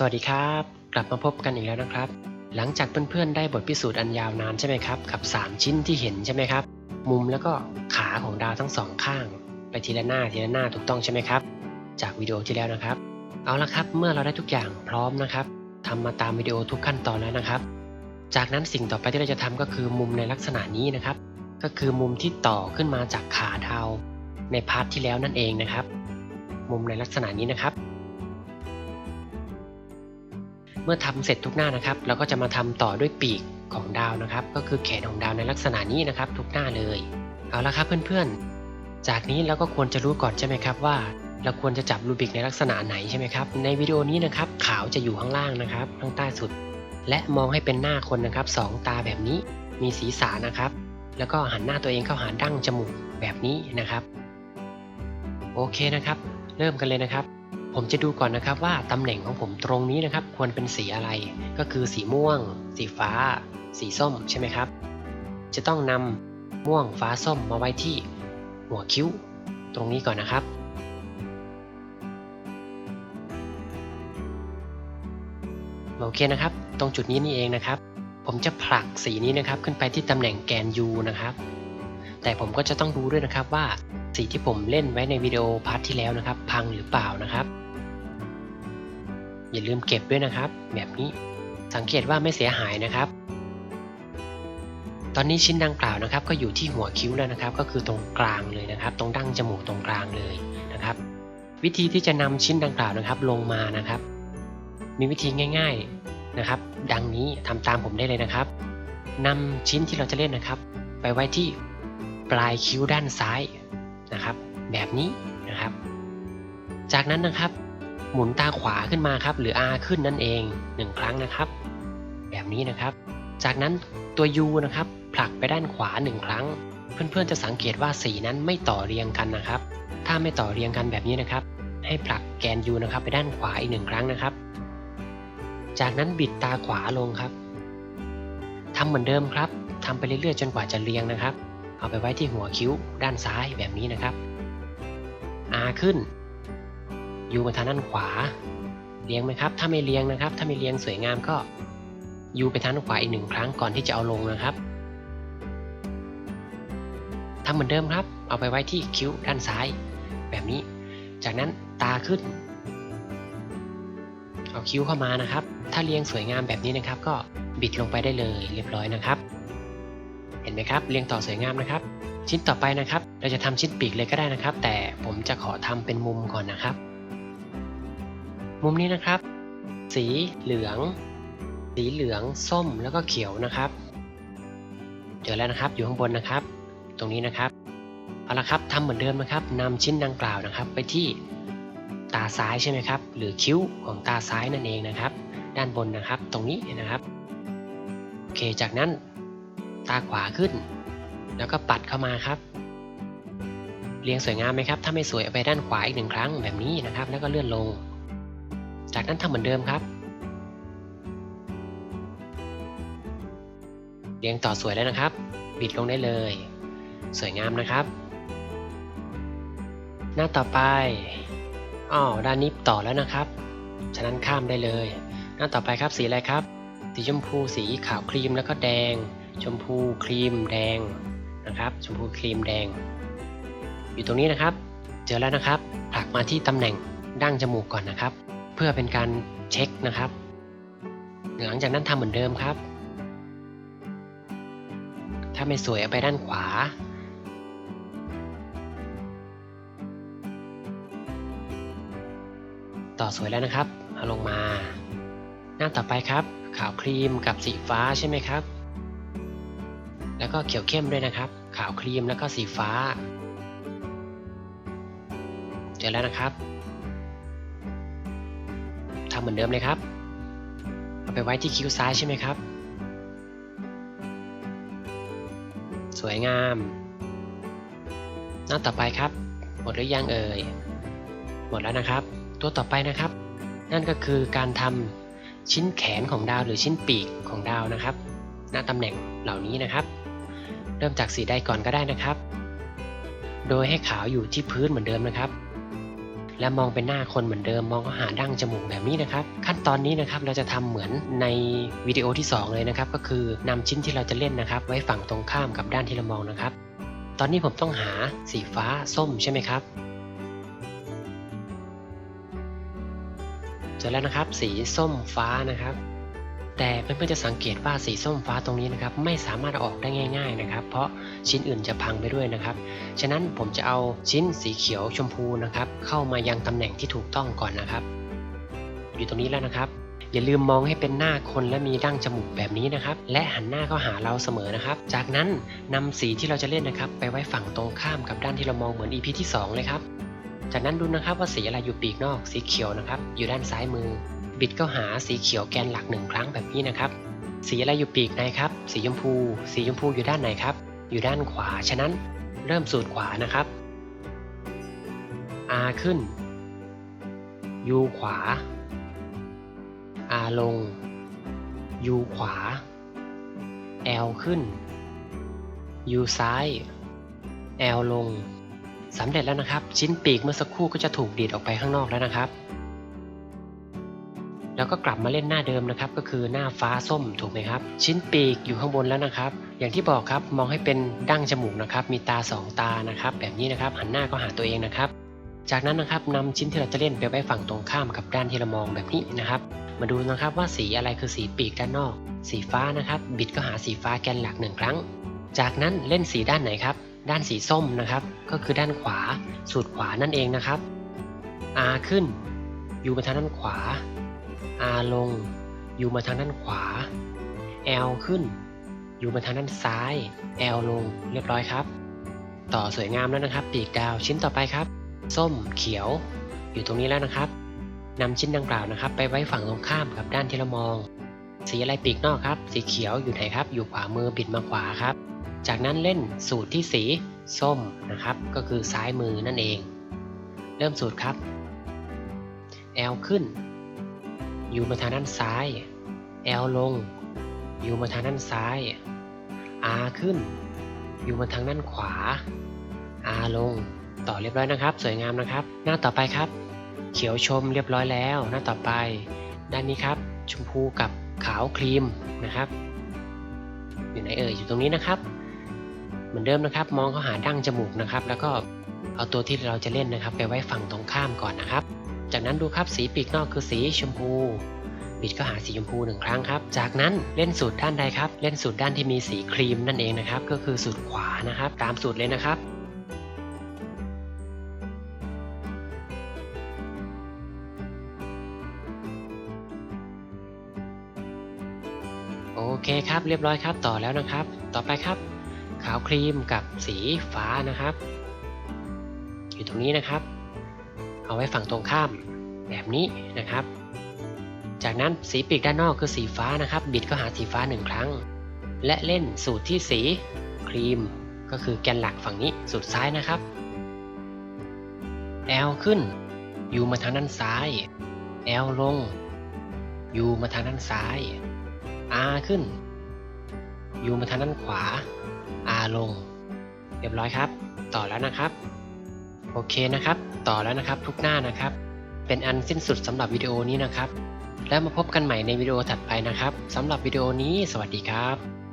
สวัสดีครับ กลับมาพบกันอีกแล้วนะครับ หลังจากเพื่อนๆได้บทพิสูจน์อันยาวนานใช่ไหมครับกับ 3 ชิ้นที่เห็นใช่ไหมครับ มุมแล้วก็ขาของดาวทั้งสองข้าง ไปทีละหน้าทีละหน้าถูกต้องใช่ไหมครับ จากวิดีโอที่แล้วนะครับ เอาละครับเมื่อเราได้ทุกอย่างพร้อมนะครับทำมาตามวิดีโอทุกขั้นตอนแล้วนะครับ จากนั้นสิ่งต่อไปที่เราจะทำก็คือมุมในลักษณะนี้นะครับ ก็คือมุมที่ต่อขึ้นมาจากขาดาวในพาร์ทที่แล้วนั่นเองนะครับ มุมในลักษณะนี้นะครับ มื่อทำเสร็จทุกหน้านะครับ เราก็จะมาทำต่อด้วยปีกของดาวนะครับ ก็คือแขนของดาวในลักษณะนี้นะครับ ทุกหน้าเลย เอาละครับเพื่อนๆ จากนี้เราก็ควรจะรู้ก่อนใช่ไหมครับว่า เราควรจะจับรูบิกในลักษณะไหนใช่ไหมครับ ในวิดีโอนี้นะครับขาวจะอยู่ข้างล่างนะครับ ข้างใต้สุด และมองให้เป็นหน้าคนนะครับสองตาแบบนี้มีศีรษะนะครับ แล้วก็หันหน้าตัวเองเข้าหาดั้งจมูกแบบนี้นะครับ โอเคนะครับ เริ่มกันเลยนะครับ ผมจะดูก่อนนะครับว่าตำแหน่งของผมตรงนี้นะครับ ควรเป็นสีอะไร ก็คือสีม่วง สีฟ้า สีส้มใช่ไหมครับ จะต้องนำม่วงฟ้าส้มมาไว้ที่หัวคิ้ว ตรงนี้ก่อนนะครับ โอเคนะครับ ตรงจุดนี้นี่เองนะครับ ผมจะผลักสีนี้นะครับขึ้นไปที่ตำแหน่งแกน U นะครับ แต่ผมก็จะต้องดูด้วยนะครับว่าสีที่ผมเล่นไว้ในวิดีโอพาร์ทที่แล้วนะครับ พังหรือเปล่านะครับ อย่าลืมเก็บด้วยนะครับ แบบนี้สังเกตว่าไม่เสียหายนะครับ ตอนนี้ชิ้นดังกล่าวนะครับ ก็อยู่ที่หัวคิ้วแล้วนะครับ ก็คือตรงกลางเลยนะครับ ตรงดั้งจมูกตรงกลางเลยนะครับ วิธีที่จะนำชิ้นดังกล่าวนะครับ ลงมานะครับ มีวิธีง่าย ๆนะครับ ดังนี้ทำตามผมได้เลยนะครับนำชิ้นที่เราจะเล่นนะครับ ไปไว้ที่ ปลายคิ้วด้านซ้ายนะครับ แบบนี้นะครับ จากนั้นนะครับ หมุนตาขวาขึ้นมาครับ หรือ R ขึ้นนั่นเองหนึ่งครั้งนะครับ แบบนี้นะครับ จากนั้นตัว U นะครับ ผลักไปด้านขวาหนึ่งครั้ง เพื่อนๆจะสังเกตว่าสีนั้นไม่ต่อเรียงกันนะครับ ถ้าไม่ต่อเรียงกันแบบนี้นะครับ ให้ผลักแกน U นะครับ ไปด้านขวาอีกหนึ่งครั้งนะครับ จากนั้นบิดตาขวาลงครับทำเหมือนเดิมครับทำไปเรื่อยๆจนกว่าจะเรียงนะครับ เอาไปไว้ที่หัวคิ้วด้านซ้ายแบบนี้นะครับ R ขึ้น U มาทางด้านขวาเรียงไหมครับ ถ้าไม่เรียงนะครับ ถ้าไม่เรียงสวยงามก็ U ไปทางด้านขวาอีกหนึ่งครั้งก่อนที่จะเอาลงนะครับทำเหมือนเดิมครับ เอาไปไว้ที่คิ้วด้านซ้าย แบบนี้ จากนั้นตาขึ้น เอาคิ้วเข้ามานะครับ ถ้าเรียงสวยงามแบบนี้นะครับ ก็บิดลงไปได้เลยเรียบร้อยนะครับ ไหมครับเรียงต่อสวยงามนะครับ ชิ้นต่อไปนะครับ เราจะทำชิ้นปีกเลยก็ได้นะครับ แต่ผมจะขอทำเป็นมุมก่อนนะครับ มุมนี้นะครับ สีเหลือง สีเหลืองส้มแล้วก็เขียวนะครับเจอแล้วนะครับอยู่ข้างบนนะครับ ตรงนี้นะครับเอาละครับทำเหมือนเดิมนะครับนำชิ้นดังกล่าวนะครับ ไปที่ตาซ้ายใช่ไหมครับหรือคิ้วของตาซ้ายนั่นเองนะครับ ด้านบนนะครับ ตรงนี้นะครับโอเคจากนั้น ตาขวาขึ้น แล้วก็ปัดเข้ามาครับ เรียงสวยงามไหมครับ ถ้าไม่สวยเอาไปด้านขวาอีกหนึ่งครั้งแบบนี้นะครับ แล้วก็เลื่อนลง จากนั้นทำเหมือนเดิมครับ เรียงต่อสวยแล้วนะครับ บิดลงได้เลย สวยงามนะครับ หน้าต่อไปอ้าวด้านนี้ต่อแล้วนะครับ ฉะนั้นข้ามได้เลย หน้าต่อไปครับสีอะไรครับ สีชมพู สีขาวครีมแล้วก็แดง ชมพูครีมแดงนะครับ ชมพูครีมแดง อยู่ตรงนี้นะครับ เจอแล้วนะครับผลักมาที่ตำแหน่งดั้งจมูกก่อนนะครับ เพื่อเป็นการเช็คนะครับ หลังจากนั้นทำเหมือนเดิมครับ ถ้าไม่สวยเอาไปด้านขวาต่อสวยแล้วนะครับเอาลงมา หน้าต่อไปครับ ขาวครีมกับสีฟ้าใช่ไหมครับ แล้วก็เขียวเข้มด้วยนะครับ ขาวครีมแล้วก็สีฟ้า เจอแล้วนะครับทำเหมือนเดิมเลยครับเอาไปไว้ที่คิ้วซ้ายใช่ไหมครับ สวยงาม หน้าต่อไปครับ หมดหรือยังเอ่ย หมดแล้วนะครับ ตัวต่อไปนะครับ นั่นก็คือการทำชิ้นแขนของดาวหรือชิ้นปีกของดาวนะครับ หน้าตำแหน่งเหล่านี้นะครับ เริ่มจากสีใดก่อนก็ได้นะครับ โดยให้ขาวอยู่ที่พื้นเหมือนเดิมนะครับ และมองเป็นหน้าคนเหมือนเดิม มองก็หาดั้งจมูกแบบนี้นะครับ ขั้นตอนนี้นะครับเราจะทำเหมือนในวิดีโอที่ 2 เลยนะครับ ก็คือนำชิ้นที่เราจะเล่นนะครับ ไว้ฝั่งตรงข้ามกับด้านที่เรามองนะครับ ตอนนี้ผมต้องหาสีฟ้าส้มใช่ไหมครับเจอแล้วนะครับ สีส้มฟ้านะครับ แต่เพื่อนๆจะสังเกตว่าสีส้มฟ้าตรงนี้นะครับไม่สามารถออกได้ง่าย ๆนะครับ เพราะชิ้นอื่นจะพังไปด้วยนะครับ ฉะนั้นผมจะเอาชิ้นสีเขียวชมพูนะครับ เข้ามายังตำแหน่งที่ถูกต้องก่อนนะครับ อยู่ตรงนี้แล้วนะครับอย่าลืมมองให้เป็นหน้าคนและมีดั้งจมูกแบบนี้นะครับ และหันหน้าเข้าหาเราเสมอนะครับ จากนั้นนำสีที่เราจะเล่นนะครับ ไปไว้ฝั่งตรงข้ามกับด้านที่เรามองเหมือน EP ที่สองเลยครับ จากนั้นดูนะครับว่าสีอะไรอยู่ปีกนอก สีเขียวนะครับ อยู่ด้านซ้ายมือ บิดเข้าหาสีเขียวแกนหลักหนึ่งครั้งแบบนี้นะครับ สีอะไรอยู่ปีกในครับ สีชมพู สีชมพูอยู่ด้านไหนครับ อยู่ด้านขวา ฉะนั้นเริ่มสูตรขวานะครับ R ขึ้น U ขวา R ลง U ขวา L ขึ้น U ซ้าย L ลงสำเร็จแล้วนะครับ ชิ้นปีกเมื่อสักครู่ก็จะถูกดีดออกไปข้างนอกแล้วนะครับ แล้วก็กลับมาเล่นหน้าเดิมนะครับก็คือหน้าฟ้าส้มถูกไหมครับ ชิ้นปีกอยู่ข้างบนแล้วนะครับ อย่างที่บอกครับมองให้เป็นดั้งจมูกนะครับ มีตาสองตานะครับ แบบนี้นะครับหันหน้าก็หาตัวเองนะครับ จากนั้นนะครับนำชิ้นที่เราจะเล่นไปไว้ฝั่งตรงข้ามกับด้านที่เรามองแบบนี้นะครับ มาดูนะครับว่าสีอะไรคือสีปีกด้านนอก สีฟ้านะครับ บิดก็หาสีฟ้าแกนหลักหนึ่งครั้ง จากนั้นเล่นสีด้านไหนครับ ด้านสีส้มนะครับ ก็คือด้านขวาสูตรขวานั่นเองนะครับ R ขึ้นอยู่มาทางด้านขวา R ลงอยู่มาทางด้านขวา L ขึ้นอยู่มาทางด้านซ้าย L ลงเรียบร้อยครับ ต่อสวยงามแล้วนะครับ ปีกดาวชิ้นต่อไปครับ ส้มเขียว อยู่ตรงนี้แล้วนะครับนำชิ้นดังกล่าวนะครับ ไปไว้ฝั่งตรงข้ามกับด้านที่เรามอง สีอะไรปีกนอกครับ สีเขียวอยู่ไหนครับ อยู่ขวามือบิดมาขวาครับ จากนั้นเล่นสูตรที่สีส้มนะครับ ก็คือซ้ายมือนั่นเอง เริ่มสูตรครับ L ขึ้น ยู่มาทางด้านซ้าย L ลงอยู่มาทางด้านซ้าย R ขึ้นอยู่มาทางด้านขวา R ลง ต่อเรียบร้อยนะครับ สวยงามนะครับ หน้าต่อไปครับ เขียวชมเรียบร้อยแล้ว หน้าต่อไป ด้านนี้ครับ ชมพูกับขาวครีมนะครับ อยู่ไหนเอ่ย อยู่ตรงนี้นะครับ เหมือนเดิมนะครับ มองเข้าหาดั้งจมูกนะครับ แล้วก็เอาตัวที่เราจะเล่นนะครับ ไปไว้ฝั่งตรงข้ามก่อนนะครับ จากนั้นดูครับสีปีกนอกคือสีชมพู บิดก็หาสีชมพูหนึ่งครั้งครับ จากนั้นเล่นสูตรด้านใดครับ เล่นสูตรด้านที่มีสีครีมนั่นเองนะครับ ก็คือสูตรขวานะครับ ตามสูตรเลยนะครับโอเคครับเรียบร้อยครับต่อแล้วนะครับ ต่อไปครับ ขาวครีมกับสีฟ้านะครับ อยู่ตรงนี้นะครับ เอาไว้ฝั่งตรงข้ามแบบนี้นะครับ จากนั้นสีปีกด้านนอกคือสีฟ้านะครับ บิดก็หาสีฟ้าหนึ่งครั้ง และเล่นสูตรที่สีครีม ก็คือแกนหลักฝั่งนี้สูตรซ้ายนะครับ L ขึ้น U มาทางด้านซ้าย L ลง U มาทางด้านซ้าย R ขึ้น U มาทางด้านขวา R ลง เรียบร้อยครับ ต่อแล้วนะครับ โอเคนะครับ ต่อแล้วนะครับทุกหน้านะครับ เป็นอันสิ้นสุดสำหรับวิดีโอนี้นะครับ แล้วมาพบกันใหม่ในวิดีโอถัดไปนะครับสำหรับวิดีโอนี้ สวัสดีครับ